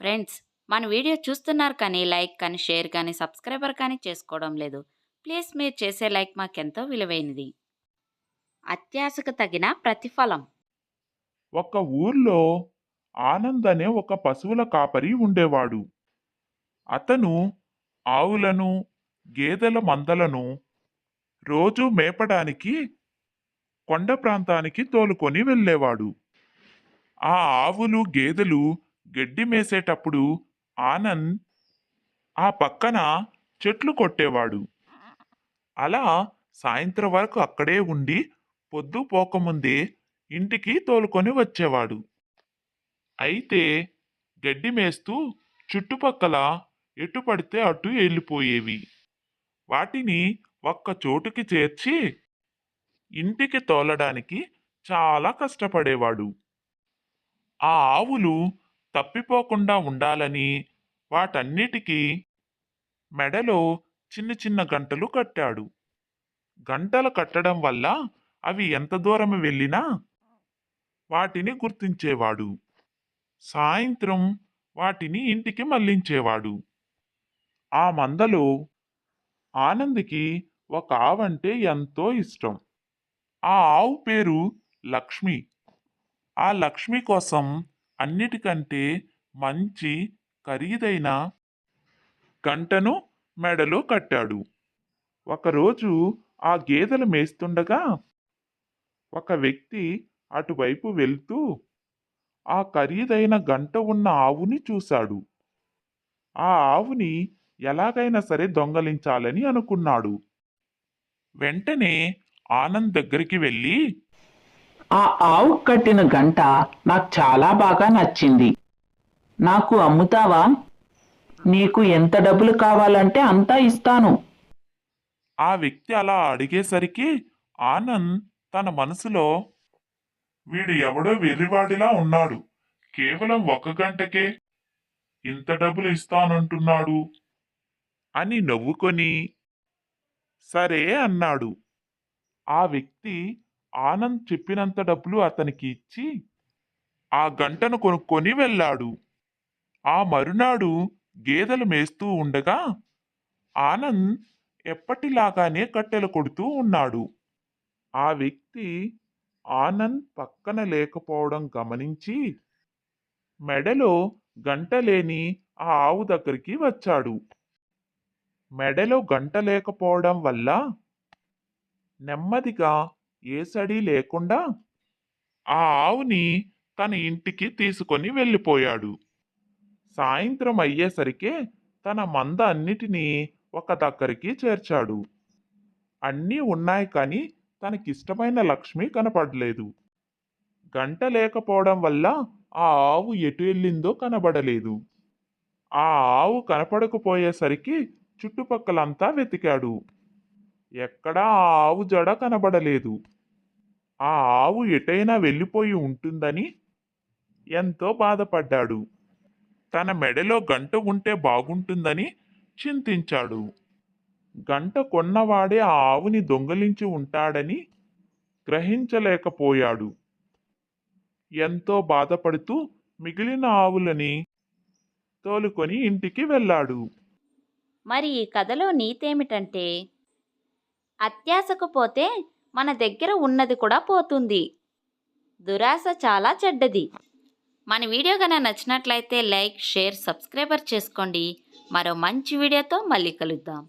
Friends మన video చూస్తున్నారు కానీ లైక్ కానీ షేర్ కానీ సబ్స్క్రైబర్ కానీ చేసుకోవడం లేదు. ప్లీజ్ మీరు చేసే లైక్ మాకెంతో విలువైనది. అత్యాశకు తగిన ప్రతిఫలం. ఒక ఊర్లో ఆనంద్ అనే ఒక పశువుల కాపరి ఉండేవాడు. అతను ఆవులను గేదెల మందలను రోజు మేపడానికి కొండ ప్రాంతానికి తోలుకొని వెళ్ళేవాడు. ఆ ఆవులు గేదెలు గడ్డి మేసేటప్పుడు ఆనంద్ ఆ పక్కన చెట్లు కొట్టేవాడు. అలా సాయంత్రం వరకు అక్కడే ఉండి పొద్దు పోకముందే ఇంటికి తోలుకొని వచ్చేవాడు. అయితే గడ్డి మేస్తూ చుట్టుపక్కల ఎటు పడితే అటు వెళ్ళిపోయేవి వాటిని ఒక్క చోటుకి చేర్చి ఇంటికి తోలడానికి చాలా కష్టపడేవాడు. ఆ ఆవులు తప్పిపోకుండా ఉండాలని వాటన్నిటికీ మెడలో చిన్న చిన్న గంటలు కట్టాడు. గంటలు కట్టడం వల్ల అవి ఎంత దూరం వెళ్ళినా వాటిని గుర్తించేవాడు. సాయంత్రం వాటిని ఇంటికి మళ్ళించేవాడు. ఆ మందలో ఆనంద్కి ఒక ఆవంటే ఎంతో ఇష్టం. ఆ ఆవు పేరు లక్ష్మి. ఆ లక్ష్మి కోసం అన్నిటికంటే మంచి ఖరీదైన గంటను మెడలో కట్టాడు. ఒకరోజు ఆ గేదెలు మేస్తుండగా ఒక వ్యక్తి అటువైపు వెళ్తూ ఆ ఖరీదైన గంట ఉన్న ఆవుని చూశాడు. ఆ ఆవుని ఎలాగైనా సరే దొంగలించాలని అనుకున్నాడు. వెంటనే ఆనంద్ దగ్గరికి వెళ్ళి ఆ ఆవు కట్టిన గంట నాకు చాలా బాగా నచ్చింది. నాకు అమ్ముతావా? నీకు ఎంత డబ్బులు కావాలంటే అంతా ఇస్తాను. ఆ వ్యక్తి అలా అడిగేసరికి ఆనంద్ తన మనసులో వీడు ఎవడో వెర్రివాడిలా ఉన్నాడు. కేవలం ఒక గంటకే ఇంత డబ్బులు ఇస్తానంటున్నాడు అని నవ్వుకొని సరే అన్నాడు. ఆ వ్యక్తి ఆనంద్ చెప్పినంత డబ్బులు అతనికి ఇచ్చి ఆ గంటను కొనుక్కొని వెళ్ళాడు. ఆ మరునాడు గేదెలు మేస్తూ ఉండగా ఆనంద్ ఎప్పటిలాగానే కట్టెలు కొడుతూ ఉన్నాడు. ఆ వ్యక్తి ఆనంద్ పక్కన లేకపోవడం గమనించి మెడలో గంట లేని ఆ ఆవు దగ్గరికి వచ్చాడు. మెడలో గంట లేకపోవడం వల్ల నెమ్మదిగా ఏసడి లేకుండా ఆ ఆవుని తన ఇంటికి తీసుకొని వెళ్ళిపోయాడు. సాయంత్రం అయ్యేసరికే తన మంద అన్నిటినీ ఒక దగ్గరికి చేర్చాడు. అన్నీ ఉన్నాయి కానీ తనకిష్టమైన లక్ష్మి కనపడలేదు. గంట లేకపోవడం వల్ల ఆ ఆవు ఎటు వెళ్ళిందో కనబడలేదు. ఆ ఆవు కనపడకపోయేసరికి చుట్టుపక్కలంతా వెతికాడు. ఎక్కడా ఆ ఆవు జడ కనబడలేదు. ఆ ఆవు ఎటైనా వెళ్ళిపోయి ఉంటుందని ఎంతో బాధపడ్డాడు. తన మెడలో గంట ఉంటే బాగుంటుందని చింతించాడు. గంట కొన్నవాడే ఆ ఆవుని దొంగలించి ఉంటాడని గ్రహించలేకపోయాడు. ఎంతో బాధపడుతూ మిగిలిన ఆవులని తోలుకొని ఇంటికి వెళ్ళాడు. మరి ఈ కథలో నీతేమిటంటే అత్యాశకు పోతే మన దగ్గర ఉన్నది కూడా పోతుంది. దురాశ చాలా చెడ్డది. మన వీడియో కనుక నచ్చినట్లయితే లైక్ షేర్ సబ్స్క్రైబర్ చేసుకోండి. మరో మంచి వీడియోతో మళ్ళీ కలుద్దాం.